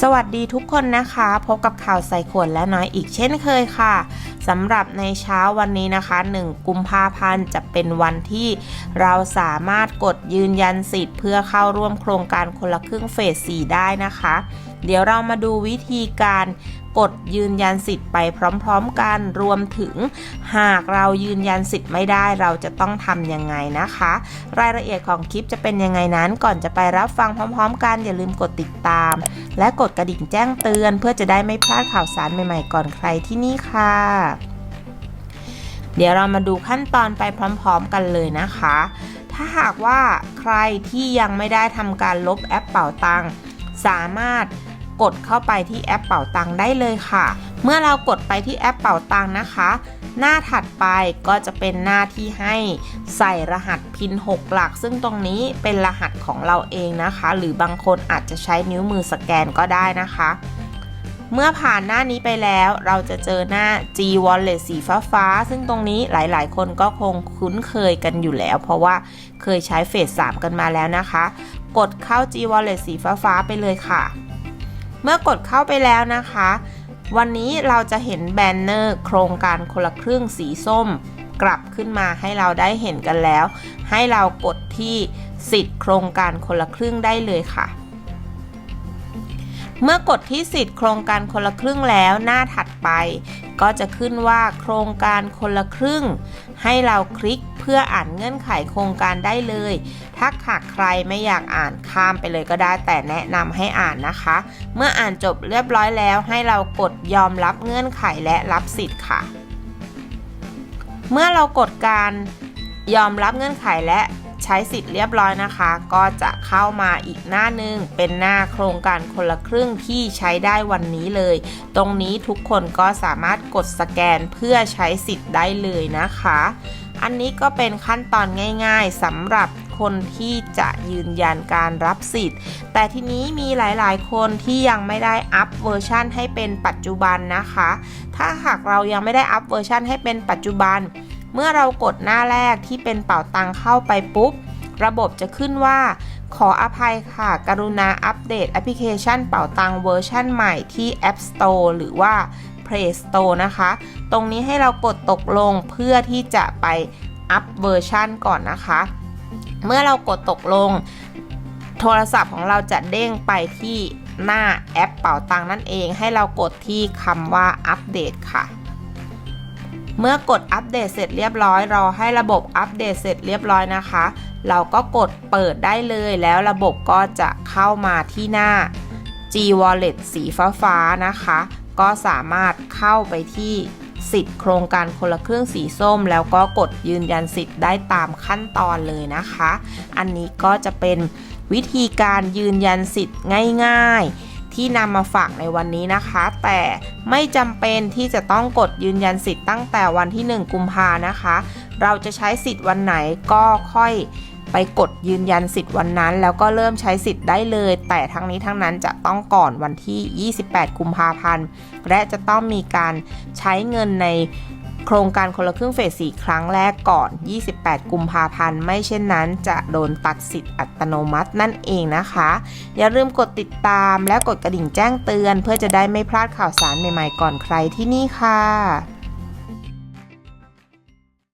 สวัสดีทุกคนนะคะ พบกับข่าวใส่ขวดและน้อยอีกเช่นเคยค่ะสำหรับในเช้าวันนี้นะคะ 1 กุมภาพันธ์จะเป็นวันที่เราสามารถกดยืนยันสิทธิ์เพื่อเข้าร่วมโครงการคนละครึ่งเฟส 4 ได้นะคะ เดี๋ยวเรามาดูวิธีการ กดยืนยันสิทธิ์ไปพร้อมๆกันรวมถึง หากเรายืนยันสิทธิ์ไม่ได้เราจะต้องทำยังไงนะคะ รายละเอียดของคลิปจะเป็นยังไงนั้น ก่อนจะไปรับฟังพร้อม ๆ กันอย่าลืมกดติดตาม และกดกระดิ่งแจ้งเตือน เพื่อจะได้ไม่พลาดข่าวสารใหม่ๆ ก่อนใครที่นี่ค่ะเดี๋ยวเรามาดูขั้นตอนไปพร้อมๆ กันเลยนะคะ ถ้าหากว่าใครที่ยังไม่ได้ทำการลบแอปเป่าตังสามารถ กดเข้าไปที่แอปเป่าตังได้เลยค่ะ เมื่อเรากดไปที่แอปเป่าตังนะคะ หน้าถัดไปก็จะเป็นหน้าที่ให้ใส่รหัสพิน 6 หลัก ซึ่งตรงนี้เป็นรหัสของเราเองนะคะ หรือบางคนอาจจะใช้นิ้วมือสแกนก็ได้นะคะเมื่อผ่านหน้านี้ไปแล้วเราจะเจอหน้า G Wallet สีฟ้าฟ้า ซึ่งตรงนี้หลายๆ คนก็คงคุ้นเคยกันอยู่แล้ว เพราะว่าเคยใช้เฟส 3 กันมาแล้วนะคะ กดเข้า G Wallet สีฟ้าฟ้าไปเลยค่ะ เมื่อกดเข้าไปแล้วนะคะ วันนี้เราจะเห็นแบนเนอร์โครงการคนละครึ่งสีส้ม กลับขึ้นมาให้เราได้เห็นกันแล้ว ให้เรากดที่สิทธิ์โครงการคนละครึ่งได้เลยค่ะ เมื่อกดที่สิทธิ์โครงการคนละครึ่งแล้วหน้าถัดไป ก็จะขึ้นว่าโครงการคนละครึ่ง ให้เราคลิกเพื่ออ่านเงื่อนไขโครงการได้เลย ถ้าหากใครไม่อยากอ่านข้ามไปเลยก็ได้แต่แนะนำให้อ่านนะคะ เมื่ออ่านจบเรียบร้อยแล้ว ให้เรากดยอมรับเงื่อนไขและรับสิทธิ์ค่ะ เมื่อเรากดการยอมรับเงื่อนไขและ ใช้สิทธิ์เรียบร้อยนะคะ ก็จะเข้ามาอีกหน้าหนึ่งเป็นหน้าโครงการคนละครึ่งที่ใช้ได้วันนี้เลย ตรงนี้ทุกคนก็สามารถกดสแกนเพื่อใช้สิทธิ์ได้เลยนะคะ อันนี้ก็เป็นขั้นตอนง่ายๆสำหรับคนที่จะยืนยันการรับสิทธิ์ แต่ทีนี้มีหลายๆ คนที่ยังไม่ได้อัพเวอร์ชันให้เป็นปัจจุบันนะคะ ถ้าหากเรายังไม่ได้อัพเวอร์ชันให้เป็นปัจจุบัน เมื่อเรากดหน้าแรกที่เป็นเป่าตังเข้าไปปุ๊บ ระบบจะขึ้นว่า ขออภัยค่ะ กรุณาอัปเดตแอปพลิเคชันเป่าตังเวอร์ชันใหม่ที่ App Store หรือว่า Play Store นะคะ ตรงนี้ให้เรากดตกลงเพื่อที่จะไปอัปเวอร์ชันก่อนนะคะ เมื่อเรากดตกลง โทรศัพท์ของเราจะเด้งไปที่หน้าแอปเป่าตังนั่นเอง ให้เรากดที่คำว่าอัปเดตค่ะ เมื่อกดอัปเดตเสร็จเรียบร้อย รอให้ระบบอัปเดตเสร็จเรียบร้อยนะคะ เราก็กดเปิดได้เลยแล้วระบบก็จะเข้ามาที่หน้า G Wallet สีฟ้าฟ้าๆนะคะ ก็สามารถเข้าไปที่สิทธิ์โครงการคนละครึ่งสีส้ม แล้วก็กดยืนยันสิทธิ์ได้ตามขั้นตอนเลยนะคะ อันนี้ก็จะเป็นวิธีการยืนยันสิทธิ์ง่าย ๆ ที่นำมาฝากในวันนี้นะคะ แต่ไม่จำเป็นที่จะต้องกดยืนยันสิทธิ์ตั้งแต่วันที่ 1 กุมภานะคะ เราจะใช้สิทธิ์วันไหนก็ค่อยไปกดยืนยันสิทธิ์วันนั้น แล้วก็เริ่มใช้สิทธิ์ได้เลย แต่ทั้งนี้ทั้งนั้นจะต้องก่อนวันที่ 28 กุมภาพันธ์ และจะต้องมีการใช้เงินใน โครงการคนละครึ่งเฟส 4 ครั้งแรกก่อน 28 กุมภาพันธ์ ไม่เช่นนั้นจะโดนตัดสิทธิ์อัตโนมัตินั่นเองนะคะ อย่าลืมกดติดตามและกดกระดิ่งแจ้งเตือน เพื่อจะได้ไม่พลาดข่าวสารใหม่ๆก่อนใครที่นี่ค่ะ